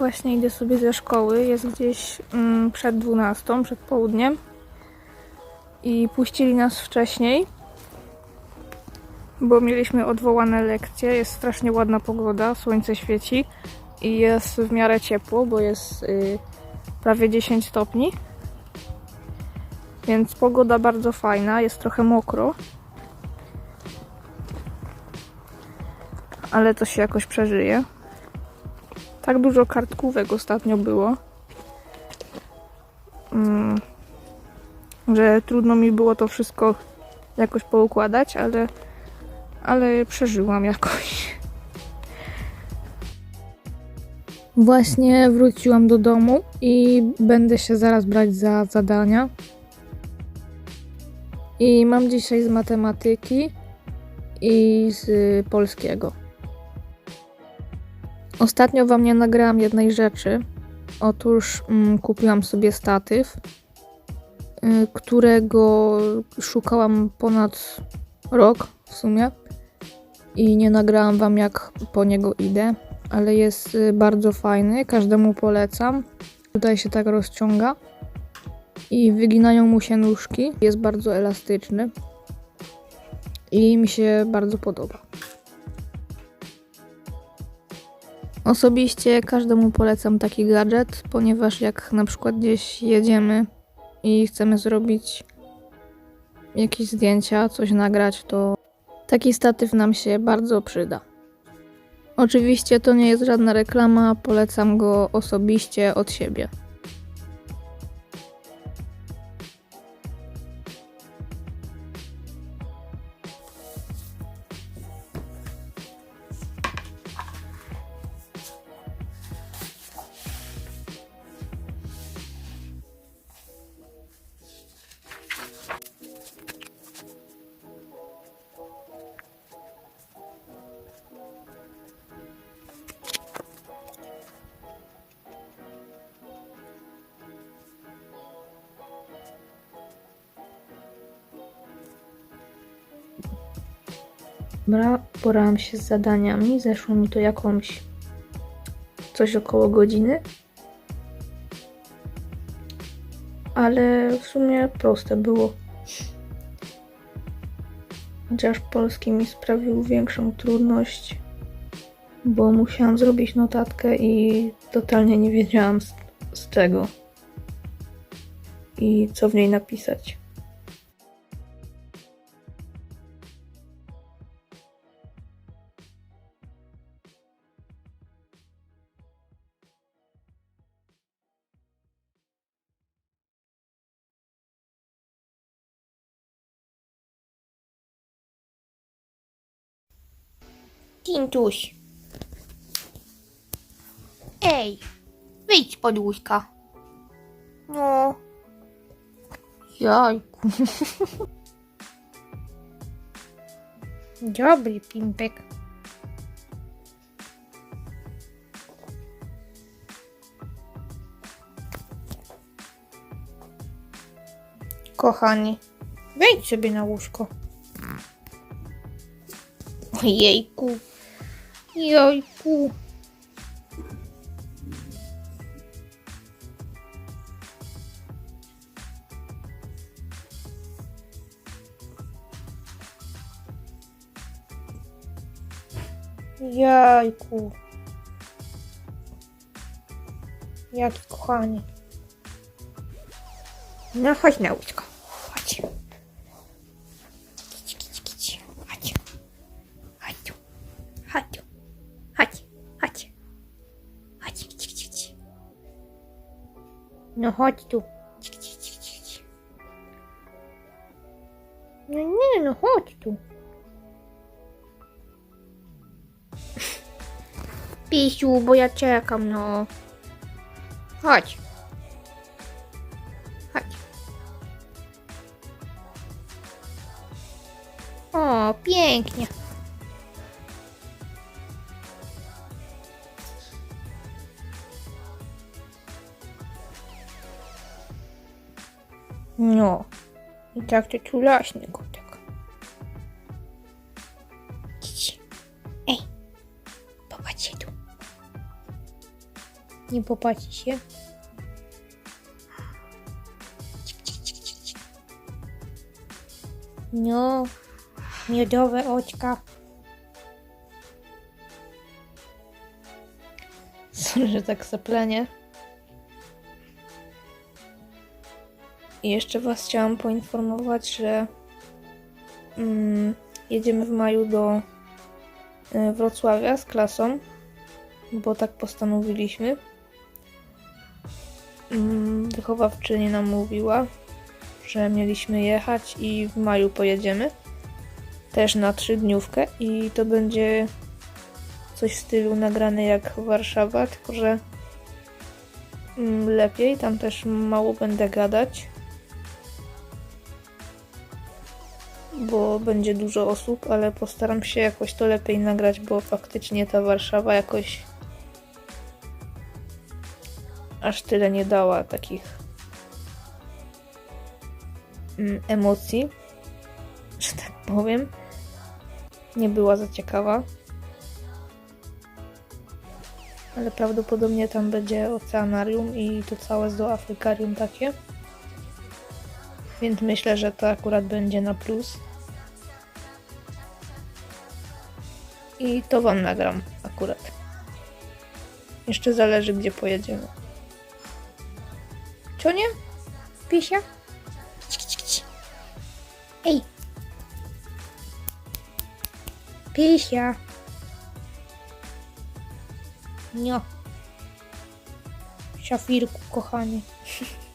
Właśnie idę sobie ze szkoły, jest gdzieś mm, przed 12, przed południem. I puścili nas wcześniej, bo mieliśmy odwołane lekcje. Jest strasznie ładna pogoda, słońce świeci i jest w miarę ciepło, bo jest y, prawie 10 stopni. Więc pogoda bardzo fajna, jest trochę mokro. Ale to się jakoś przeżyje. Tak dużo kartkówek ostatnio było, mm, że trudno mi było to wszystko jakoś poukładać, ale, ale przeżyłam jakoś. Właśnie wróciłam do domu i będę się zaraz brać za zadania. I mam dzisiaj z matematyki i z polskiego. Ostatnio wam nie nagrałam jednej rzeczy. Otóż mm, kupiłam sobie statyw, y, którego szukałam ponad rok w sumie i nie nagrałam wam jak po niego idę, ale jest y, bardzo fajny, każdemu polecam. Tutaj się tak rozciąga i wyginają mu się nóżki. Jest bardzo elastyczny i mi się bardzo podoba. Osobiście każdemu polecam taki gadżet, ponieważ jak na przykład gdzieś jedziemy i chcemy zrobić jakieś zdjęcia, coś nagrać, to taki statyw nam się bardzo przyda. Oczywiście to nie jest żadna reklama, polecam go osobiście od siebie. Dobra, porałam się z zadaniami. Zeszło mi to jakąś coś około godziny. Ale w sumie proste było. Chociaż polski mi sprawił większą trudność, bo musiałam zrobić notatkę i totalnie nie wiedziałam z, z czego i co w niej napisać. Tintuś. Ej, wyjdź pod łóżka. No. Jajku. Dobry pimpek. Kochani, wejdź sobie na łóżko. Ojejku. Jojku. Jajku. Jaki kochanie. No chodź na łóżko. Chodź. No chodź tu. No nie, no chodź tu. Pisiu, bo ja czekam, no. Chodź. Chodź. O, pięknie. No. I tak to czulaśny kotek. Ej, popatrzcie tu. Nie popatrzcie się. No, miodowe oczka. Sorry, że tak saplenie. I jeszcze Was chciałam poinformować, że mm, jedziemy w maju do y, Wrocławia z klasą, bo tak postanowiliśmy. Mm, wychowawczyni nam mówiła, że mieliśmy jechać i w maju pojedziemy. Też na trzydniówkę i to będzie coś w stylu nagrane jak Warszawa, tylko że mm, lepiej, tam też mało będę gadać. Bo będzie dużo osób, ale postaram się jakoś to lepiej nagrać, bo faktycznie ta Warszawa jakoś aż tyle nie dała takich mm, emocji, że tak powiem. Nie była za ciekawa ale prawdopodobnie tam będzie oceanarium i to całe zooafrykarium takie. Więc myślę, że to akurat będzie na plus. I to wam nagram akurat. Jeszcze zależy, gdzie pojedziemy. Co nie? Pisia? Ej! Pisia! No. Szafirku, kochanie.